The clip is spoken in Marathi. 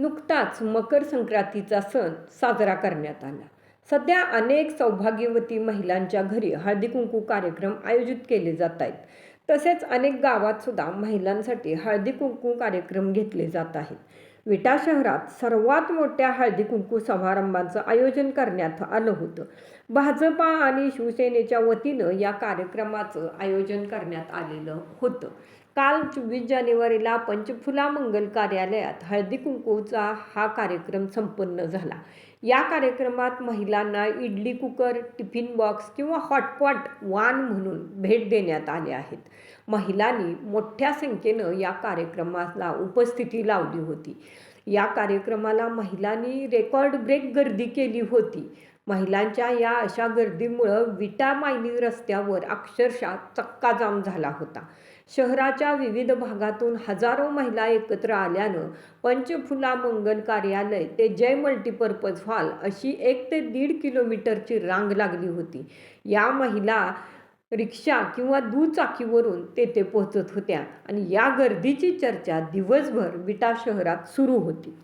नुकताच मकर संक्रांतीचा सण साजरा करण्यात आला. सध्या अनेक सौभाग्यवती महिलांच्या घरी हळदी कुंकू कार्यक्रम आयोजित केले जात आहेत. तसेच अनेक गावात सुद्धा महिलांसाठी हळदी कुंकू कार्यक्रम घेतले जात आहेत. विटा शहरात सर्वात मोठ्या हळदी कुंकू समारंभाचं आयोजन करण्यात आलं होतं. भाजपा आणि शिवसेनेच्या वतीनं या कार्यक्रमाचं आयोजन करण्यात आलेलं होतं. काल चोवीस जानेवारीला पंचफुला मंगल कार्यालयात हळदी कुंकूचा हा कार्यक्रम संपन्न झाला. या कार्यक्रमात महिलांना इडली कुकर टिफिन बॉक्स किंवा हॉटपॉट वान म्हणून भेट देण्यात आले आहेत. महिलांनी मोठ्या संख्येनं या कार्यक्रमाला उपस्थिती लावली होती. या कार्यक्रमाला महिलांनी रेकॉर्ड ब्रेक गर्दी केली होती. महिलांच्या या अशा गर्दीमुळं विटा मायनी रस्त्यावर अक्षरशः चक्काजाम झाला होता. शहराच्या विविध भागातून हजारो महिला एकत्र आल्यानं पंचफुला मंगल कार्यालय ते जय मल्टीपर्पज हॉल अशी एक ते दीड किलोमीटरची रांग लागली होती. या महिला रिक्षा किंवा दुचाकीवरून तेथे पोहोचत होत्या आणि या गर्दीची चर्चा दिवसभर विटा शहरात सुरू होती.